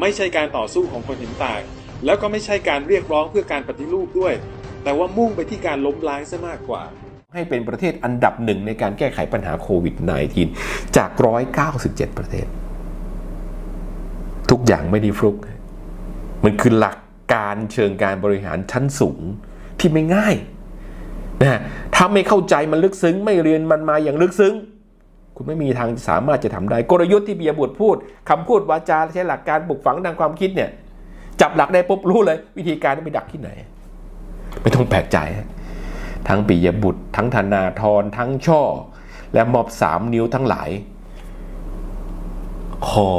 ไม่ใช่การต่อสู้ของคนเห็นต่าง แล้วก็ไม่ใช่การเรียกร้องเพื่อการปฏิรูปด้วย แต่ว่ามุ่งไปที่การล้มล้างซะมากกว่า ให้เป็นประเทศอันดับหนึ่งในการแก้ไขปัญหาโควิด -19 จาก 197 ประเทศ ทุกอย่างไม่ได้ฟลุก มันคือหลักการเชิงการบริหารชั้นสูงที่ไม่ง่ายนะถ้าไม่เข้าใจมันลึกซึ้ง ไม่เรียนมันมาอย่างลึกซึ้ง คุณไม่มีทางสามารถจะทำได้กลยุทธ์ที่เบียบุตรพูดคำพูดวาจาใช้หลักการปลูกฝังทางความคิดเนี่ย จับหลักได้ปุ๊บรู้เลย วิธีการไปดักที่ไหน ไม่ต้องแปลกใจ ทั้งปิยบุตร ทั้งธนาธรทั้งช่อ และมอบสามนิ้วทั้งหลายคอ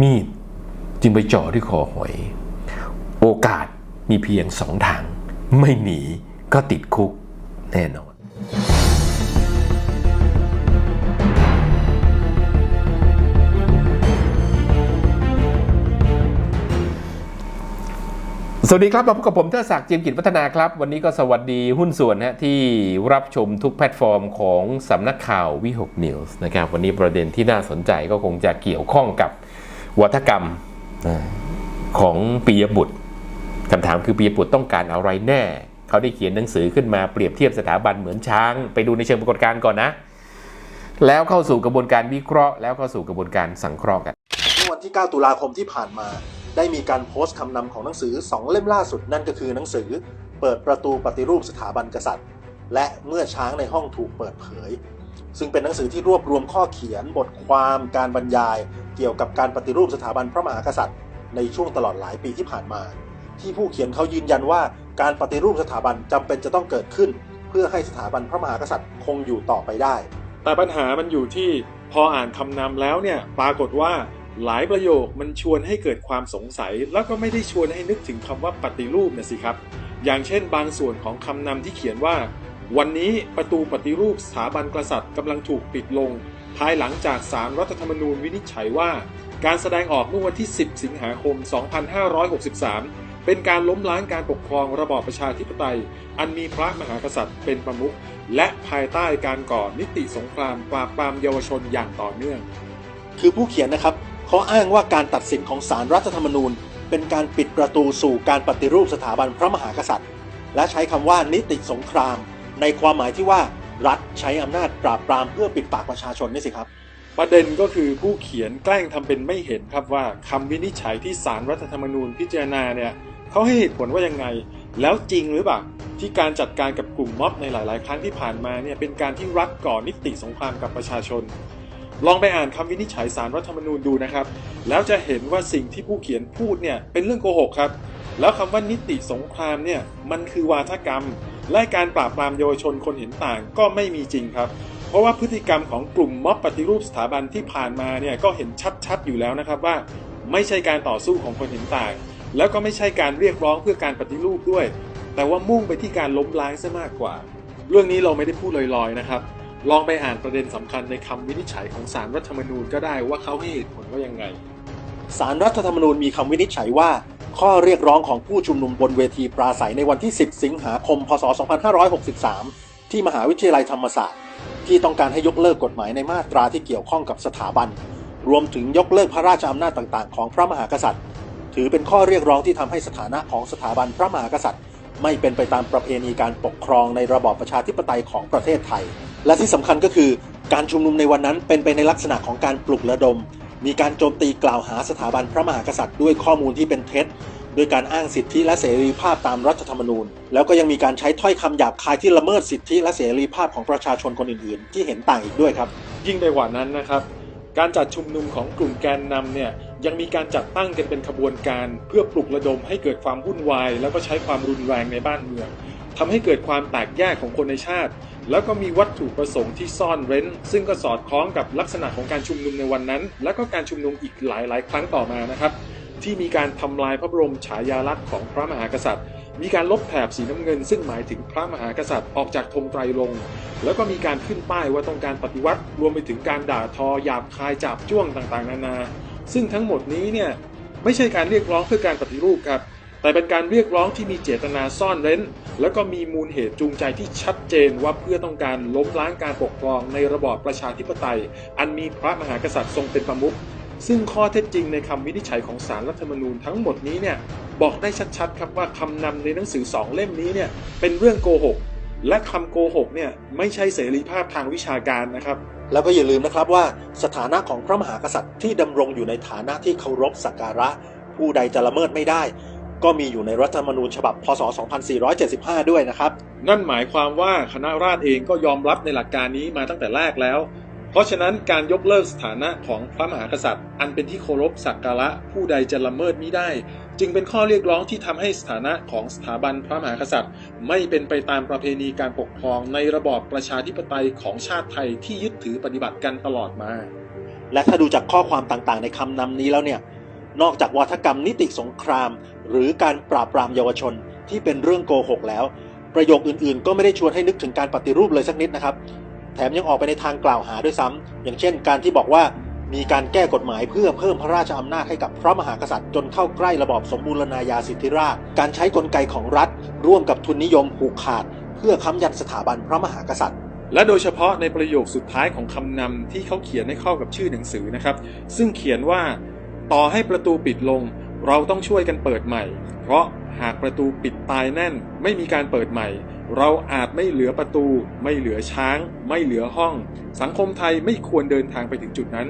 มีดจึงไปจ่อที่คอหอย โอกาสมีเพียงสองทาง ไม่หนีก็ติดคุกแน่นอน สวัสดีครับ มาพบกับผมเทอศักดิ์เจียมกิจวัฒนาครับ วันนี้ก็สวัสดีหุ้นส่วนนะที่รับชมทุกแพลตฟอร์มของสำนักข่าววิหกนิวส์นะครับ วันนี้ประเด็นที่น่าสนใจก็คงจะเกี่ยวข้องกับวัฒกรรมของปียบุตรคำถามคือปียบุตรต้องการอะไรแน่ เขาได้เขียนหนังสือขึ้นมาเปรียบเทียบสถาบันเหมือนช้าง ไปดูในเชิงปรากฏการณ์ก่อนนะ แล้วเข้าสู่กระบวนการวิเคราะห์ แล้วเข้าสู่กระบวนการสังเคราะห์กันวันที่ 9 ตุลาคมที่ผ่านมา ได้มีการโพสต์คำนำของหนังสือ 2 เล่มล่าสุดนั่นก็คือหนังสือ เปิดประตูปฏิรูปสถาบันกษัตริย์ และเมื่อช้างในห้องถูกเปิดเผย ซึ่งเป็นหนังสือที่รวบรวมข้อเขียนบทความการบรรยาย เกี่ยวกับการปฏิรูปสถาบันพระมหากษัตริย์ ในช่วงตลอดหลายปีที่ผ่านมา ที่ผู้เขียนเขายืนยันว่าการปฏิรูปสถาบันจำเป็นจะต้องเกิดขึ้น เพื่อให้สถาบันพระมหากษัตริย์คงอยู่ต่อไปได้ แต่ปัญหามันอยู่ที่พออ่านคำนำแล้วเนี่ยปรากฏว่า หลายประโยคมันชวนให้เกิดความสงสัย แล้วก็ไม่ได้ชวนให้นึกถึงคำว่าปฏิรูปนะสิครับ อย่างเช่นบางส่วนของคำนำที่เขียนว่า วันนี้ประตูปฏิรูปสถาบันกษัตริย์กำลังถูกปิดลง ภายหลังจากสารรัฐธรรมนูญวินิจฉัยว่า การแสดงออกเมื่อวันที่ 10 สิงหาคม 2563 เป็นการล้มล้างการปกครองระบอบประชาธิปไตย อันมีพระมหากษัตริย์เป็นประมุขและภายใต้การก่อนิติสงครามปราบปรามเยาวชนอย่างต่อเนื่อง คือผู้เขียนนะครับ เขาอ้างว่าการตัดสินของศาลรัฐธรรมนูญ เป็นการปิดประตูสู่การปฏิรูปสถาบันพระมหากษัตริย์ และใช้คำว่านิติสงคราม ในความหมายที่ว่ารัฐใช้อำนาจปราบปรามเพื่อปิดปากประชาชนนี่สิครับ ประเด็นก็คือผู้เขียนแกล้งทำเป็นไม่เห็นครับว่าคำวินิจฉัยที่ศาลรัฐธรรมนูญพิจารณาเนี่ยเขาให้เหตุผลว่ายังไง แล้วจริงหรือเปล่าที่การจัดการกับกลุ่มม็อบในหลาย ๆ ครั้งที่ผ่านมาเนี่ยเป็นการที่รัฐก่อนิติสงครามกับประชาชน ลองไปอ่านคำวินิจฉัยสารรัฐธรรมนูญดูนะครับ แล้วจะเห็นว่าสิ่งที่ผู้เขียนพูดเนี่ยเป็นเรื่องโกหกครับ แล้วคำว่านิติสงครามเนี่ยมันคือวาทกรรม และการปราบปรามเยาวชนคนเห็นต่างก็ไม่มีจริงครับเพราะว่าพฤติกรรมของกลุ่มม็อบปฏิรูปสถาบันที่ผ่านมาเนี่ยก็เห็นชัดๆ อยู่แล้วนะครับว่า ไม่ใช่การต่อสู้ของคนเห็นต่าง แล้วก็ไม่ใช่การเรียกร้องเพื่อการปฏิรูปด้วย แต่ว่ามุ่งไปที่การล้มล้างซะมากกว่า เรื่องนี้เราไม่ได้พูดลอยๆนะครับ ลองไปอ่านประเด็นสำคัญในคำวินิจฉัยของสารรัฐธรรมนูญก็ได้ว่าเขาให้เหตุผลว่ายังไงสารรัฐธรรมนูญมีคำวินิจฉัยว่า ข้อเรียกร้องของผู้ชุมนุมบนเวทีปราศัยในวันที่ 10 สิงหาคม พศ 2563 ที่มหาวิทยาลัยธรรมศาสตร์ ที่ต้องการให้ยกเลิกกฎหมายในมาตราที่เกี่ยวข้องกับสถาบัน รวมถึงยกเลิกพระราชอำนาจต่างๆ ของพระมหากษัตริย์ ถือเป็นข้อเรียกร้องที่ทำให้สถานะของสถาบันพระมหากษัตริย์ ไม่เป็นไปตามประเพณีการปกครองในระบอบประชาธิปไตยของประเทศไทย และที่สำคัญก็คือการชุมนุมในวันนั้นเป็นไปในลักษณะของการปลุกระดม มีการโจมตีกล่าวหาสถาบันพระมหากษัตริย์ด้วยข้อมูลที่เป็นเท็จโดยการอ้างสิทธิและเสรีภาพตามรัฐธรรมนูญ แล้วก็ยังมีการใช้ถ้อยคำหยาบคายที่ละเมิดสิทธิและเสรีภาพของประชาชนคนอื่นๆ ที่เห็นต่างอีกด้วยครับ ยิ่งไปกว่านั้นนะครับ การจัดชุมนุมของกลุ่มแกนนำเนี่ยยังมีการจัดตั้งกันเป็นขบวนการ เพื่อปลุกระดมให้เกิดความวุ่นวาย แล้วก็ใช้ความรุนแรงในบ้านเมืองทำให้เกิดความแตกแยกของคนในชาติ แล้วก็มีวัตถุประสงค์ที่ซ่อนเร้น ซึ่งก็สอดคล้องกับลักษณะของการชุมนุมในวันนั้น และก็การชุมนุมอีกหลาย ๆ ครั้งต่อมานะครับ ที่มีการทำลายพระบรมฉายาลักษณ์ของพระมหากษัตริย์ มีการลบแถบสีน้ำเงิน ซึ่งหมายถึงพระมหากษัตริย์ออกจากธงไตรรงค์แล้วก็มีการขึ้นป้ายว่าต้องการปฏิวัติรวมไปถึงการด่าทอหยาบคายจับจ้วงต่างๆ นานา ซึ่งทั้งหมดนี้เนี่ยไม่ใช่การเรียกร้องเพื่อการปฏิรูปครับแต่เป็นการเรียกร้องที่มีเจตนาซ่อนเร้น แล้วก็มีมูลเหตุจูงใจที่ชัดเจนว่าเพื่อต้องการล้มล้างการปกครองในระบอบประชาธิปไตย อันมีพระมหากษัตริย์ทรงเป็นประมุขซึ่งข้อเท็จจริงในคำวินิจฉัยของสารรัฐธรรมนูญทั้งหมดนี้เนี่ยบอกได้ชัดๆครับว่าคำนำในหนังสือสองเล่มนี้เนี่ยเป็นเรื่องโกหก และคำโกหกเนี่ยไม่ใช่เสรีภาพทางวิชาการนะครับ แล้วก็อย่าลืมนะครับว่าสถานะของพระมหากษัตริย์ที่ดำรงอยู่ในฐานะที่เคารพสักการะ ผู้ใดจะละเมิดไม่ได้ ก็มีอยู่ในรัฐธรรมนูญฉบับพศ 2475 ด้วยนะครับ นั่นหมายความว่าคณะราษฎรเองก็ยอมรับในหลักการนี้มาตั้งแต่แรกแล้ว เพราะฉะนั้นการยกเลิกสถานะของพระมหากษัตริย์ อันเป็นที่เคารพสักการะผู้ใดจะละเมิดมิได้ จึงเป็นข้อเรียกร้องที่ทำให้สถานะของสถาบันพระมหากษัตริย์ ไม่เป็นไปตามประเพณีการปกครองในระบอบประชาธิปไตยของชาติไทยที่ยึดถือปฏิบัติกันตลอดมา และถ้าดูจากข้อความต่างๆ ในคำนำนี้แล้วเนี่ย นอกจากวาทกรรมนิติสงคราม หรือการปราบปรามเยาวชนที่เป็นเรื่องโกหกแล้ว ประโยคอื่นๆ ก็ไม่ได้ชวนให้นึกถึงการปฏิรูปเลยสักนิดนะครับ แถมยังออกไปในทางกล่าวหาด้วยซ้ำอย่างเช่น การที่บอกว่ามีการแก้กฎหมายเพื่อเพิ่มพระราชอำนาจให้กับพระมหากษัตริย์จนเข้าใกล้ระบอบสมบูรณาญาสิทธิราช การใช้กลไกของรัฐ ร่วมกับทุนนิยมผูกขาด เพื่อค้ำยันสถาบันพระมหากษัตริย์ และโดยเฉพาะในประโยคสุดท้ายของคำนำที่เขาเขียนให้เข้ากับชื่อหนังสือนะครับ ซึ่งเขียนว่า ต่อให้ประตูปิดลง เราต้องช่วยกันเปิดใหม่ เพราะหากประตูปิดตายแน่น ไม่มีการเปิดใหม่ เราอาจไม่เหลือประตู ไม่เหลือช้าง ไม่เหลือห้อง สังคมไทยไม่ควรเดินทางไปถึงจุดนั้น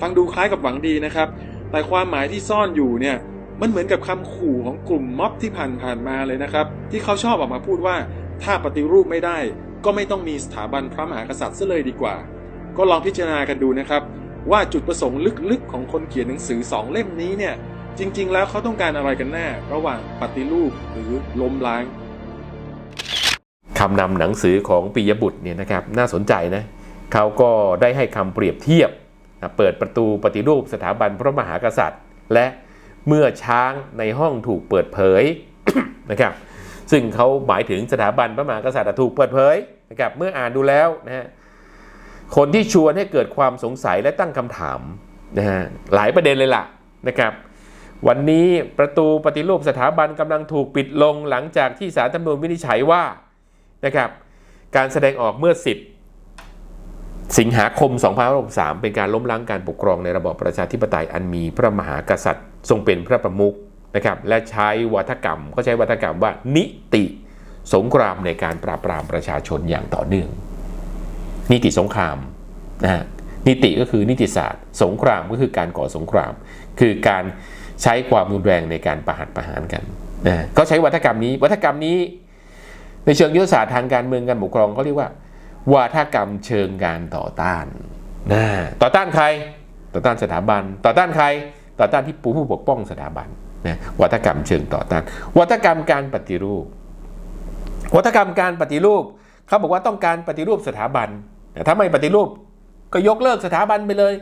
ฟังดูคล้ายกับหวังดีนะครับ แต่ความหมายที่ซ่อนอยู่เนี่ยมันเหมือนกับคำขู่ของกลุ่มม็อบที่ผ่านผ่านมาเลยนะครับ ที่เขาชอบออกมาพูดว่า ถ้าปฏิรูปไม่ได้ ก็ไม่ต้องมีสถาบันพระมหากษัตริย์ซะเลยดีกว่า ก็ลองพิจารณากันดูนะครับ ว่าจุดประสงค์ลึกๆ ของคนเขียนหนังสือสองเล่มนี้เนี่ย จริง ๆ แล้วเขาต้องการอะไรกันแน่ ระหว่างปฏิรูปหรือล้มล้างคำนำหนังสือของปิยบุตรเนี่ยนะครับน่าสนใจนะเขาก็ได้ให้คำเปรียบเทียบ เปิดประตูปฏิรูปสถาบันพระมหากษัตริย์ และเมื่อช้างในห้องถูกเปิดเผยนะครับซึ่งเขาหมายถึงสถาบันพระมหากษัตริย์ถูกเปิดเผยนะครับเมื่ออ่านดูแล้วนะฮะ คนที่ชวนให้เกิดความสงสัยและตั้งคำถามนะฮะหลายประเด็นเลยล่ะนะครับ วันนี้ประตูปฏิรูปสถาบันกำลังถูกปิดลงหลังจากที่ศารัฐธรรมนูญวินิจฉัยว่านะครับการแสดงออกเมื่อ 10 สิงหาคม 2563 เป็นการล้มล้างการปกครองในระบอบประชาธิปไตยอันมีพระมหากษัตริย์ ทรงเป็นพระประมุขนะครับและใช้วัฒกรรมก็ใช้วัฒกรรมว่านิติสงครามในการปราบปรามประชาชนอย่างต่อเนื่อง นิติสงครามนะฮะนิติก็คือนิติศาสตร์ สงครามก็คือการก่อสงคราม คือการใช้ความรุนแรงในการประหัตประหารกันนะก็ใช้วัฒกรรมนี้ วัฒกรรมนี้ ในเชิงยุทธศาสตร์ทางการเมืองการปกครองเขาเรียกว่า วาทกรรมเชิงการต่อต้านนะต่อต้านใคร ต่อต้านสถาบัน ต่อต้านใคร ต่อต้านที่ปูผู้ปกป้องสถาบันนะวัฒกรรมเชิงต่อต้าน วัฒกรรมการปฏิรูป วัฒกรรมการปฏิรูปเขาบอกว่าต้องการปฏิรูปสถาบัน แต่ถ้าไม่ปฏิรูปก็ยกเลิกสถาบันไปเลย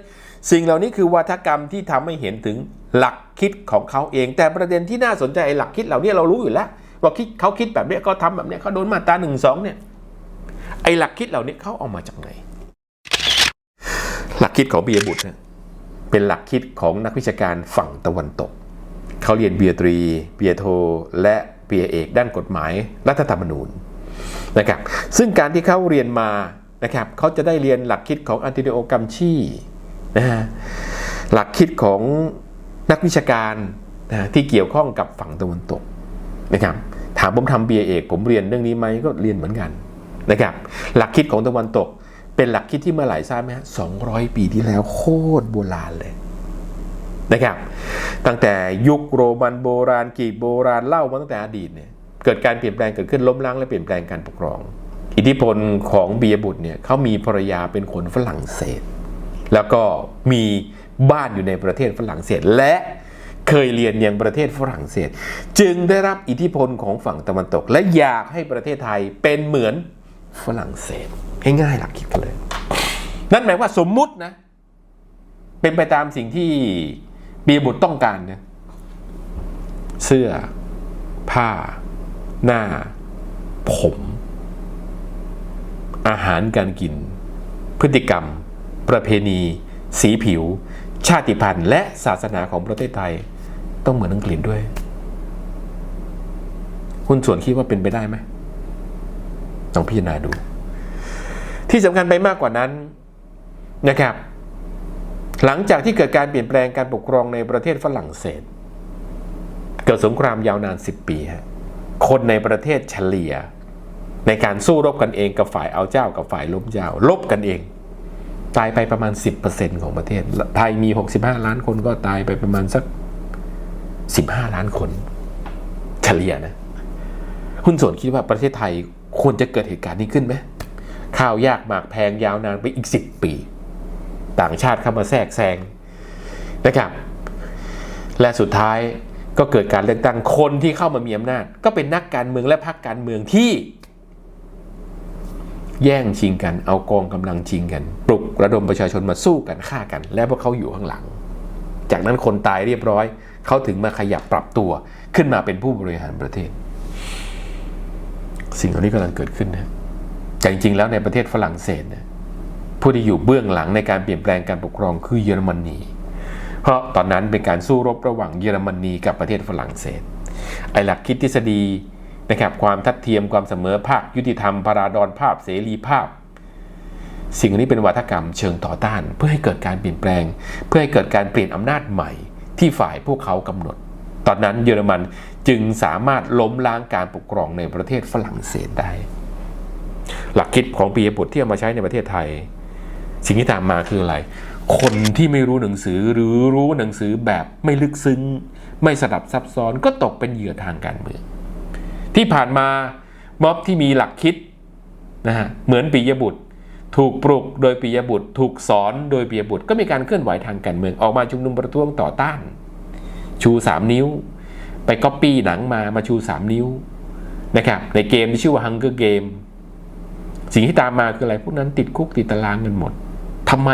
สิ่งเหล่านี้คือวัฒกรรมที่ทำให้เห็นถึงหลักคิดของเขาเอง แต่ประเด็นที่น่าสนใจไอ้หลักคิดเหล่านี้เรารู้อยู่แล้ว ว่าคิดเขาคิดแบบเนี้ยเขาทำแบบเนี้ยเขาโดนมาตราหนึ่งสองเนี่ยไอ้หลักคิดเหล่านี้เขาเอามาจากไหน หลักคิดของเบียบุตรเนี่ยเป็นหลักคิดของนักวิชาการฝั่งตะวันตก เขาเรียนเบียตรี เบียโท และเบียเอกด้านกฎหมายรัฐธรรมนูญนะครับ ซึ่งการที่เขาเรียนมา นะครับเขาจะได้เรียนหลักคิดของอันติโอกัมชีนะฮะหลักคิดของนักวิชาการนะที่เกี่ยวข้องกับฝั่งตะวันตกนะครับถามผมทำเบียเอกผมเรียนเรื่องนี้ไหมก็เรียนเหมือนกันนะครับหลักคิดของตะวันตก เป็นหลักคิดที่เมื่อไหร่ทราบไหมฮะสองร้อยปีที่แล้วโคตรโบราณเลยนะครับตั้งแต่ยุคโรมันโบราณกรีกโบราณเล่ามาตั้งแต่อดีตเนี่ยเกิดการเปลี่ยนแปลงเกิดขึ้นล้มล้างและเปลี่ยนแปลงการปกครอง อิทธิพลของเบียบุตรเนี่ยเขามีภรรยาเป็นคนฝรั่งเศส แล้วก็มีบ้านอยู่ในประเทศฝรั่งเศสและเคยเรียนยังประเทศฝรั่งเศส จึงได้รับอิทธิพลของฝั่งตะวันตก และอยากให้ประเทศไทยเป็นเหมือนฝรั่งเศสง่ายๆหลักคิดกันเลย นั่นหมายว่าสมมุตินะ เป็นไปตามสิ่งที่เบียบุตรต้องการเนี่ยเสื้อ ผ้า หน้า ผม อาหารการกิน พฤติกรรม ประเพณี สีผิว ชาติพันธุ์ และศาสนาของประเทศไทย ต้องเหมือนอังกฤษด้วย คุณส่วนคิดว่าเป็นไปได้ไหมต้องพิจารณาดู ที่สำคัญไปมากกว่านั้นนะครับ หลังจากที่เกิดการเปลี่ยนแปลงการปกครองในประเทศฝรั่งเศส เกิดสงครามยาวนาน 10 ปีฮะคนในประเทศเฉลี่ย ในการสู้รบกันเองกับฝ่ายเอาเจ้ากับฝ่ายล้มเจ้า ลบกันเอง ตายไปประมาณ 10%ของประเทศ ไทยมี 65 ล้านคนก็ตายไปประมาณสัก 15 ล้านคน เฉลี่ยนะหุ้นส่วนคิดว่าประเทศไทยควรจะเกิดเหตุการณ์นี้ขึ้นไหมข้าวยากหมากแพงยาวนานไปอีก 10 ปี ต่างชาติเข้ามาแทรกแซงนะครับ และสุดท้ายก็เกิดการเลือกตั้งคนที่เข้ามามีอำนาจ ก็เป็นนักการเมืองและพรรคการเมืองที่ แย่งชิงกัน เอากองกำลังชิงกัน ปลุกระดมประชาชนมาสู้กันฆ่ากัน และพวกเขาอยู่ข้างหลัง จากนั้นคนตายเรียบร้อย เขาถึงมาขยับปรับตัวขึ้นมาเป็นผู้บริหารประเทศ สิ่งเหล่านี้กำลังเกิดขึ้นนะแต่จริงๆแล้วในประเทศฝรั่งเศสนะผู้ที่อยู่เบื้องหลังในการเปลี่ยนแปลงการปกครองคือเยอรมนีเพราะตอนนั้นเป็นการสู้รบระหว่างเยอรมนีกับประเทศฝรั่งเศส ไอหลักคิดทฤษฎี นะครับความทัดเทียมความเสมอภาคยุติธรรมพาราดอนภาพเสรีภาพ สิ่งนี้เป็นวัฒกรรมเชิงต่อต้าน เพื่อให้เกิดการเปลี่ยนแปลง เพื่อให้เกิดการเปลี่ยนอำนาจใหม่ที่ฝ่ายพวกเขากำหนด ตอนนั้นเยอรมันจึงสามารถล้มล้างการปกครองในประเทศฝรั่งเศสได้ หลักคิดของปียบุตรที่เอามาใช้ในประเทศไทย สิ่งที่ตามมาคืออะไร คนที่ไม่รู้หนังสือหรือรู้หนังสือแบบไม่ลึกซึ้ง ไม่สดับซับซ้อนก็ตกเป็นเหยื่อทางการเมือง ที่ผ่านมาม็อบที่มีหลักคิดนะฮะเหมือนปียบุตร ถูกปลุกโดยปียบุตร ถูกสอนโดยปียบุตร ก็มีการเคลื่อนไหวทางการเมืองออกมาชุมนุมประท้วงต่อต้าน ชู 3 นิ้ว ไปก๊อปปี้หนังมามาชู 3 นิ้วนะครับในเกมที่ชื่อว่า Hunger Game สิ่งที่ตามมาคืออะไรพวกนั้นติดคุกติดตารางกันหมดทำไม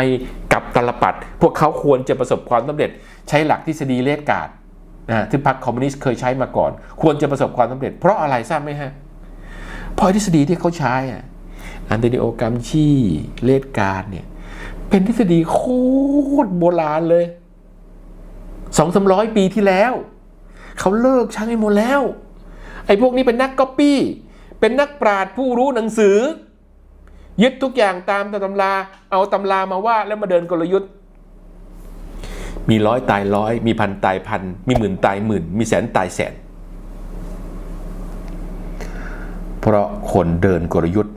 กับตลปัด พวกเขาควรจะประสบความสำเร็จใช้หลักทฤษฎีเลดกาด นะที่พรรคคอมมิวนิสต์เคยใช้มาก่อน ควรจะประสบความสำเร็จ เพราะอะไรทราบไหมฮะเพราะทฤษฎีที่เขาใช้อะอันโตนิโอกัมชีเลดการ์เนี่ย เป็นทฤษฎีโคตรโบราณเลยสองสามร้อยปีที่แล้ว เขาเลิกใช้หมดแล้ว ไอ้พวกนี้เป็นนักก๊อปปี้ เป็นนักปราชญ์ผู้รู้หนังสือ ยึดทุกอย่างตามตำรา เอาตำรามาว่าแล้วมาเดินกลยุทธ์ มีร้อยตายร้อย มีพันตายพัน มีหมื่นตายหมื่น มีแสนตายแสน เพราะคนเดินกลยุทธ์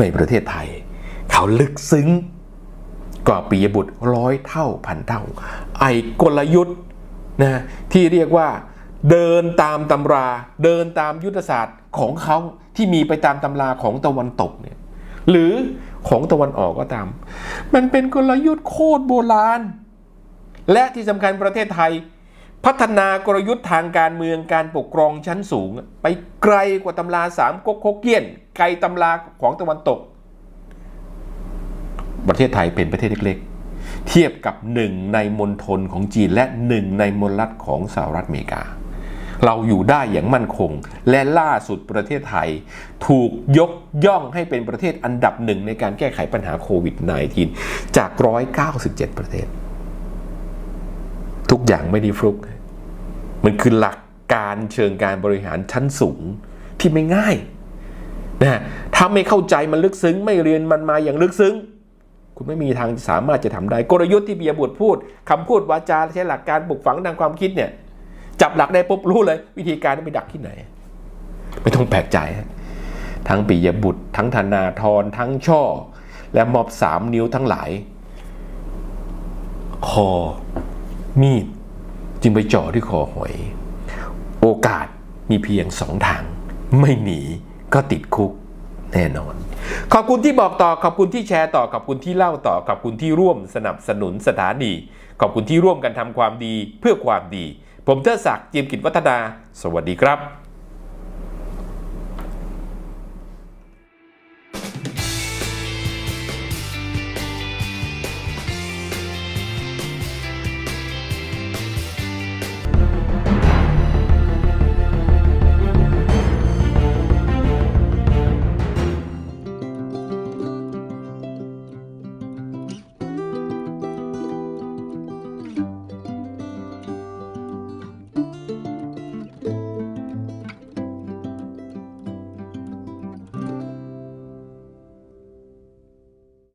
ในประเทศไทย เขาลึกซึ้งกว่าปียบุตรร้อยเท่าพันเท่า ไอ้กลยุทธ์นะที่เรียกว่าเดินตามตำราเดินตามยุทธศาสตร์ของเขาที่มีไปตามตำราของตะวันตกเนี่ยหรือของตะวันออกก็ตาม มันเป็นกลยุทธ์โคตรโบราณ และที่สำคัญประเทศไทย พัฒนากลยุทธ์ทางการเมืองการปกครองชั้นสูง ไปไกลกว่าตำราสามก๊กฮกเกี้ยน ไกลตำราของตะวันตก ประเทศไทยเป็นประเทศเล็กๆ เทียบกับหนึ่งในมณฑลของจีนและหนึ่งในมลรัฐของสหรัฐอเมริกาเราอยู่ได้อย่างมั่นคง และล่าสุดประเทศไทย ถูกยกย่องให้เป็นประเทศอันดับหนึ่งในการแก้ไขปัญหาโควิด -19 จาก 197 ประเทศ ทุกอย่างไม่ได้ฟลุก มันคือหลักการเชิงการบริหารชั้นสูงที่ไม่ง่ายนะถ้าไม่เข้าใจมันลึกซึ้ง ไม่เรียนมันมาอย่างลึกซึ้ง คุณไม่มีทางสามารถจะทำได้กลยุทธ์ที่เบียบุตรพูดคำพูดวาจาใช้หลักการปลูกฝังทางความคิดเนี่ย จับหลักได้ปุ๊บรู้เลย วิธีการไปดักที่ไหน ไม่ต้องแปลกใจ ทั้งปิยบุตร ทั้งธนาธรทั้งช่อ และมอบสามนิ้วทั้งหลาย คอ มีดจึงไปจ่อที่คอหอย โอกาสมีเพียงสองทาง ไม่หนีก็ติดคุกแน่นอน ขอบคุณที่บอกต่อ ขอบคุณที่แชร์ต่อ ขอบคุณที่เล่าต่อ ขอบคุณที่ร่วมสนับสนุนสถานี ขอบคุณที่ร่วมกันทำความดีเพื่อความดี ผมเทอศักดิ์เจียมกิจวัฒนา สวัสดีครับ